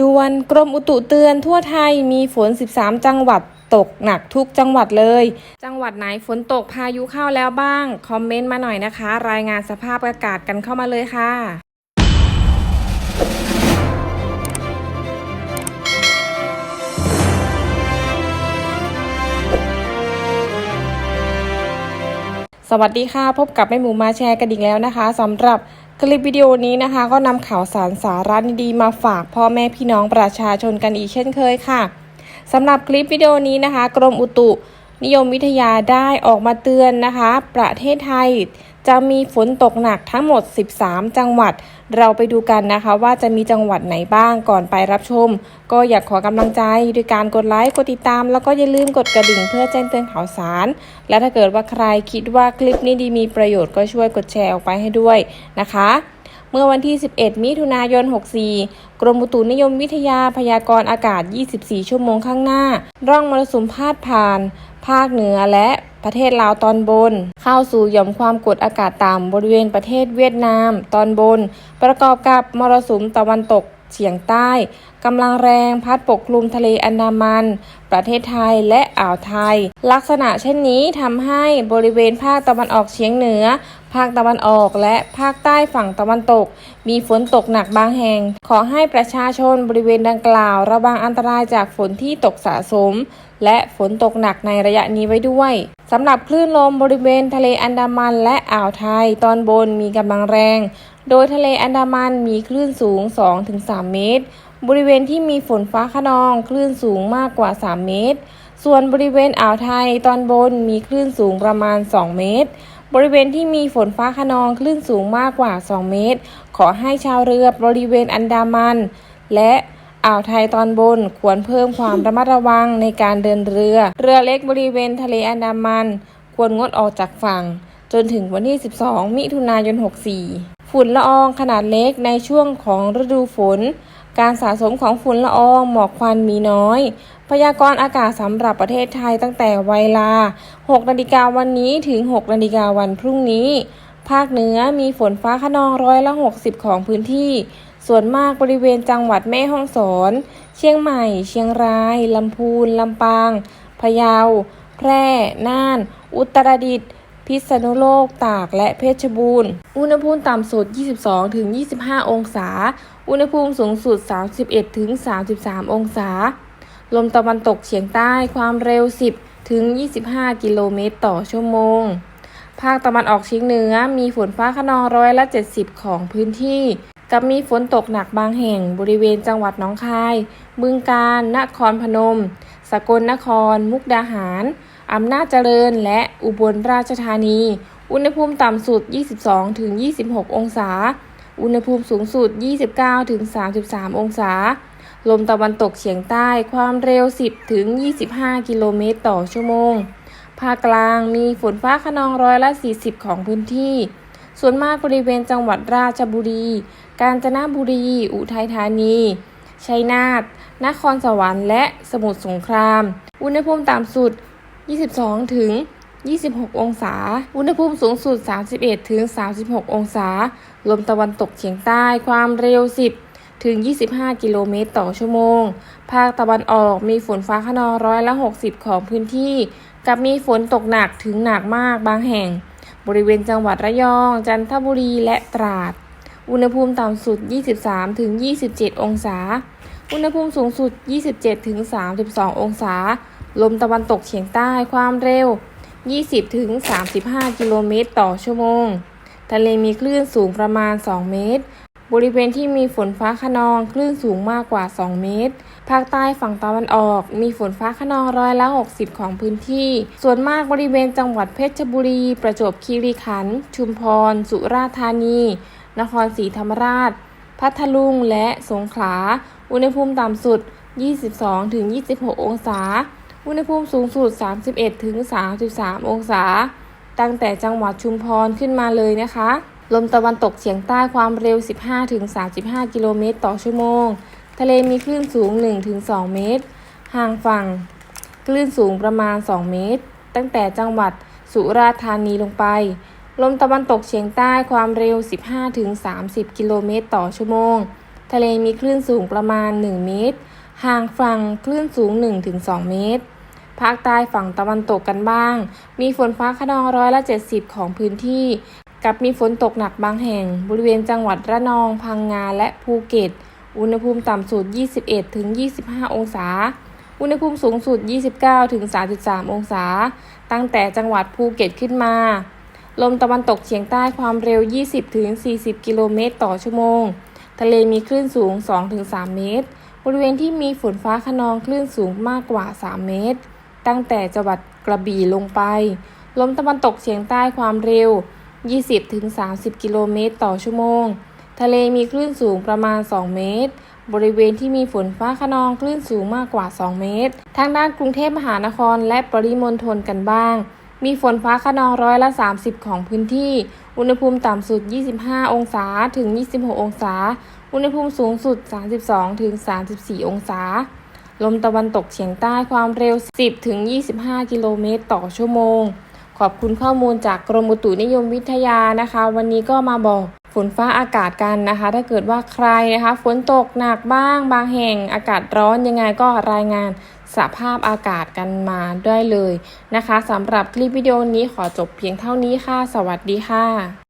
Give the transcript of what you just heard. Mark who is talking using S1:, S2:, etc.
S1: ด่วนกรมอุตุเตือนทั่วไทยมีฝน 13 จังหวัดตกหนักทุกจังหวัดเลย จังหวัดไหนฝนตกพายุเข้าแล้วบ้าง คอมเมนต์มาหน่อยนะคะ รายงานสภาพอากาศกันเข้ามาเลยค่ะสวัสดีค่ะ พบกับแม่หมูมาแชร์กันอีกแล้วนะคะสำหรับ คลิปวิดีโอนี้นะคะ ก็นำข่าวสารสาระดีๆมาฝากพ่อแม่พี่น้องประชาชนกันอีกเช่นเคยค่ะสำหรับคลิปวิดีโอนี้นะคะ กรมอุตุ นิยมวิทยาได้ออกมาเตือนนะคะ ประเทศไทยจะมีฝนตกหนักทั้งหมด 13 จังหวัด เราไปดูกันนะคะว่าจะมีจังหวัดไหนบ้างก่อนไปรับชม ก็อยากขอกำลังใจด้วยการกดไลค์กดติดตาม แล้วก็อย่าลืมกดกระดิ่งเพื่อแจ้งเตือนข่าวสาร และถ้าเกิดว่าใครคิดว่าคลิปนี้ดีมีประโยชน์ก็ช่วยกดแชร์ออกไปให้ด้วยนะคะเมื่อวันที่ 11 มิถุนายน 64 กรมอุตุนิยมวิทยาพยากรณ์อากาศ 24 ชั่วโมงข้างหน้า ร่องมรสุมพาดผ่าน ภาคเหนือและประเทศลาวตอนบน เข้าสู่หย่อมความกดอากาศต่ำบริเวณประเทศเวียดนามตอนบน ประกอบกับมรสุมตะวันตกเฉียงใต้กำลังแรงพัดปกคลุมทะเลอันดามัน ประเทศไทยและอ่าวไทย ลักษณะเช่นนี้ทำให้บริเวณภาคตะวันออกเฉียงเหนือ ภาคตะวันออกและภาคใต้ฝั่งตะวันตก มีฝนตกหนักบางแห่ง ขอให้ประชาชนบริเวณดังกล่าว ระวังอันตรายจากฝนที่ตกสะสม และฝนตกหนักในระยะนี้ไว้ด้วยสำหรับคลื่นลมบริเวณทะเลอันดามันและอ่าวไทยตอนบนมีกำลังแรง โดยทะเลอันดามันมีคลื่นสูง 2-3 เมตร บริเวณที่มีฝนฟ้าขนองคลื่นสูงมากกว่า 3 เมตร ส่วนบริเวณอ่าวไทยตอนบนมีคลื่นสูงประมาณ 2 เมตร บริเวณที่มีฝนฟ้าขนองคลื่นสูงมากกว่า 2 เมตร ขอให้ชาวเรือบริเวณอันดามัน และอ่าวไทยตอนบนควรเพิ่มความระมัดระวังในการเดินเรือ เรือเล็กบริเวณทะเลอันดามัน ควรงดออกจากฝั่ง จนถึงวันที่ 12 มิถุนายน 64 ฝุ่นละอองขนาดเล็กในช่วงของฤดูฝน การสะสมของฝุ่นละอองหมอกควันมีน้อย พยากรณ์อากาศสำหรับประเทศไทยตั้งแต่เวลา 6 นาฬิกาวันนี้ถึง 6 นาฬิกาวันพรุ่งนี้ ภาคเหนือมีฝนฟ้าขนองร้อยละ 60 ของพื้นที่ ส่วนมากบริเวณจังหวัดแม่ฮ่องสอน เชียงใหม่ เชียงราย ลำพูน ลำปาง พะเยา แพร่ น่าน อุตรดิตถ์ พิษณุโลก ตาก และเพชรบูรณ์ อุณหภูมิต่ำสุด 22-25 องศา อุณหภูมิสูงสุด 31-33 องศา ลมตะวันตกเฉียงใต้ความเร็ว 10-25 กิโลเมตรต่อชั่วโมง ภาคตะวันออกเฉียงเหนือ มีฝนฟ้าขนองร้อยละ 70 ของพื้นที่ กับมีฝนตกหนักบางแห่งบริเวณจังหวัดหนองคาย บึงกาฬ นครพนม สกลนคร มุกดาหาร อำนาจเจริญและอุบลราชธานี อุณหภูมิต่ำสุด 22-26 องศา อุณหภูมิสูงสุด 29-33 องศา ลมตะวันตกเฉียงใต้ความเร็ว 10-25 กิโลเมตรต่อชั่วโมง ภาคกลางมีฝนฟ้าขนองร้อยละ 40 ของพื้นที่ ส่วนมากบริเวณจังหวัดราชบุรี กาญจนบุรี อุทัยธานีชัยนาท นครสวรรค์ และสมุทรสงคราม อุณหภูมิต่ำสุด 22 ถึง 26 องศา อุณหภูมิสูงสุด 31 ถึง 36 องศา ลมตะวันตกเฉียงใต้ ความเร็ว 10 ถึง 25 กิโลเมตรต่อชั่วโมง ภาคตะวันออกมีฝนฟ้าขนองร้อยละ 60 ของพื้นที่ กับมีฝนตกหนักถึงหนักมากบางแห่ง บริเวณจังหวัดระยอง จันทบุรี และตราด อุณหภูมิต่ำสุด 23ถึง27 องศา อุณหภูมิสูงสุด 27ถึง32 องศา ลมตะวันตกเฉียงใต้ความเร็ว 20ถึง35 กิโลเมตรต่อชั่วโมง ทะเลมีคลื่นสูงประมาณ 2 เมตร บริเวณที่มีฝนฟ้าขนองคลื่นสูงมากกว่า 2 เมตร ภาคใต้ฝั่งตะวันออก มีฝนฟ้าขนองร้อยละ 60 ของพื้นที่ ส่วนมากบริเวณจังหวัดเพชรบุรี ประจวบคีรีขันธ์ ชุมพร สุราษฎร์ธานี นครศรีธรรมราช พัทลุง และสงขลา อุณหภูมิต่ำสุด 22-26 องศา อุณหภูมิสูงสุด 31-33 องศา ตั้งแต่จังหวัดชุมพรขึ้นมาเลยนะคะ ลมตะวันตกเฉียงใต้ความเร็ว 15-35 กิโลเมตรต่อชั่วโมง ทะเลมีคลื่นสูง 1-2 เมตร ห่างฝั่ง คลื่นสูงประมาณ 2 เมตร ตั้งแต่จังหวัดสุราษฎร์ธานีลงไป ลมตะวันตกเฉียงใต้ความเร็ว 15-30 กิโลเมตรต่อชั่วโมง ทะเลมีคลื่นสูงประมาณ 1 เมตร ห่างฝั่งคลื่นสูง 1-2 เมตร ภาคใต้ฝั่งตะวันตกกันบ้าง มีฝนฟ้าขนองร้อยละ 70 ของพื้นที่ กับมีฝนตกหนักบางแห่ง บริเวณจังหวัดระนอง พังงา และภูเก็ต อุณหภูมิต่ำสุด 21-25 องศา อุณหภูมิสูงสุด 29-33 องศา ตั้งแต่จังหวัดภูเก็ตขึ้นมา ลมตะวันตกเฉียงใต้ความเร็ว 20-40 กิโลเมตรต่อชั่วโมง ทะเลมีคลื่นสูง 2-3 เมตร บริเวณที่มีฝนฟ้าขนองคลื่นสูงมากกว่า 3 เมตร ตั้งแต่จังหวัดกระบี่ลงไป ลมตะวันตกเฉียงใต้ความเร็ว 20-30 กิโลเมตรต่อชั่วโมง ทะเลมีคลื่นสูงประมาณ 2 เมตร บริเวณที่มีฝนฟ้าขนองคลื่นสูงมากกว่า 2 เมตร ทางด้านกรุงเทพมหานครและปริมณฑลกันบ้าง มีฝนฟ้าขนองร้อยละ 30 ของพื้นที่ อุณหภูมิต่ำสุด 25 องศาถึง 26 องศา อุณหภูมิสูงสุด 32ถึง34 องศา ลมตะวันตกเฉียงใต้ความเร็ว 10ถึง25 กิโลเมตรต่อชั่วโมง ขอบคุณข้อมูลจากกรมอุตุนิยมวิทยานะคะ วันนี้ก็มาบอกฝนฟ้าอากาศกันนะคะ ถ้าเกิดว่าใครนะคะฝนตกหนักบ้าง บางแห่งอากาศร้อนยังไงก็รายงานสภาพอากาศกันมาได้เลยนะคะสำหรับคลิปวิดีโอนี้ขอจบเพียงเท่านี้ค่ะ สวัสดีค่ะ